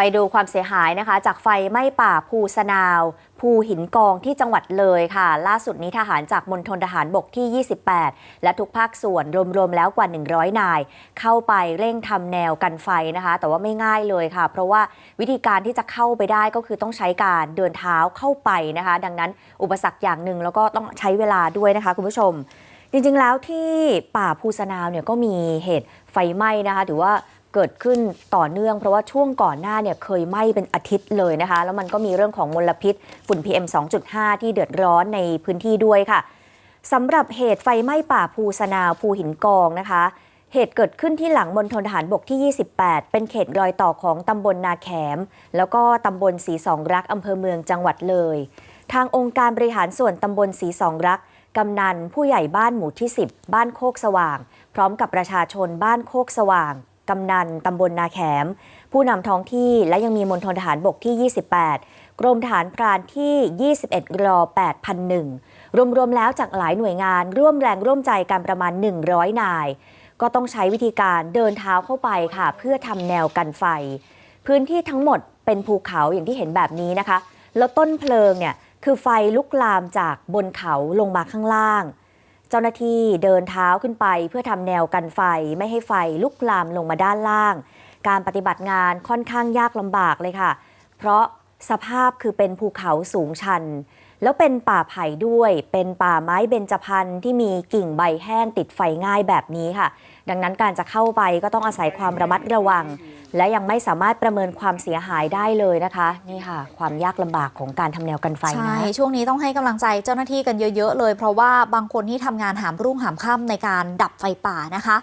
ไปดูความเสียหายนะคะ จากไฟไหม้ป่าภูสนาว ภูหินกองที่จังหวัดเลยค่ะ ล่าสุดนี้ทหารจากมณฑลทหารบกที่ 28 และทุกภาคส่วนรวมๆแล้วกว่า 100 นาย เข้าไปเร่งทำแนวกันไฟนะคะ แต่ว่าไม่ง่ายเลยค่ะ เพราะว่าวิธีการที่จะเข้าไปได้ก็คือต้องใช้การเดินเท้าเข้าไปนะคะ ดังนั้นอุปสรรคอย่างหนึ่งแล้วก็ต้องใช้เวลาด้วยนะคะคุณผู้ชม จริงๆแล้วที่ป่าภูสนาวเนี่ยก็มีเหตุไฟไหม้นะคะถือว่า เกิดขึ้นต่อเนื่องเพราะว่าช่วงก่อนหน้าเนี่ยเคยไหม้เป็นอาทิตย์เลยนะคะ แล้วมันก็มีเรื่องของมลพิษฝุ่น PM 2.5 ที่เดือดร้อนในพื้นที่ด้วยค่ะสำหรับเหตุไฟไหม้ป่าภูสนาวภูหินกองนะคะ เหตุเกิดขึ้นที่หลังมณฑลทหารบกที่ 28 เป็นเขตรอยต่อของตำบลนาแขม แล้วก็ตำบลสีสองรักอำเภอเมืองจังหวัดเลย ทางองค์การบริหารส่วนตำบลสีสองรักกำนันผู้ใหญ่บ้านหมู่ที่ 10 บ้านโคกสว่าง พร้อมกับประชาชนบ้านโคกสว่าง กำนันตำบลนาแขม ผู้นำท้องที่และยังมีมณฑลทหารบกที่ 28 กรมทหารพรานที่ 21รอ8,001 รวมๆแล้วจากหลายหน่วยงานร่วมแรงร่วมใจกันประมาณ 100 นาย ก็ต้องใช้วิธีการเดินเท้าเข้าไปค่ะ เพื่อทำแนวกันไฟ พื้นที่ทั้งหมดเป็นภูเขาอย่างที่เห็นแบบนี้นะคะ แล้วต้นเพลิงเนี่ยคือไฟลุกลามจากบนเขาลงมาข้างล่าง เจ้าหน้าที่เดินเท้าขึ้นไปเพื่อทำแนวกันไฟไม่ให้ไฟลุกลามลงมาด้านล่าง การปฏิบัติงานค่อนข้างยากลำบากเลยค่ะ เพราะ สภาพคือเป็นภูเขาสูงชัน แล้วเป็นป่าไผ่ด้วย เป็นป่าไม้เบญจพรรณที่มีกิ่งใบแห้งติดไฟง่ายแบบนี้ค่ะ ดังนั้นการจะเข้าไปก็ต้องอาศัยความระมัดระวัง และยังไม่สามารถประเมินความเสียหายได้เลยนะคะ นี่ค่ะ ความยากลำบากของการทำแนวกันไฟใช่ช่วงนี้ต้องให้กำลังใจเจ้าหน้าที่กันเยอะ ๆ เลย เพราะว่าบางคนที่ทำงานหามรุ่งหามค่ำในการดับไฟป่านะคะ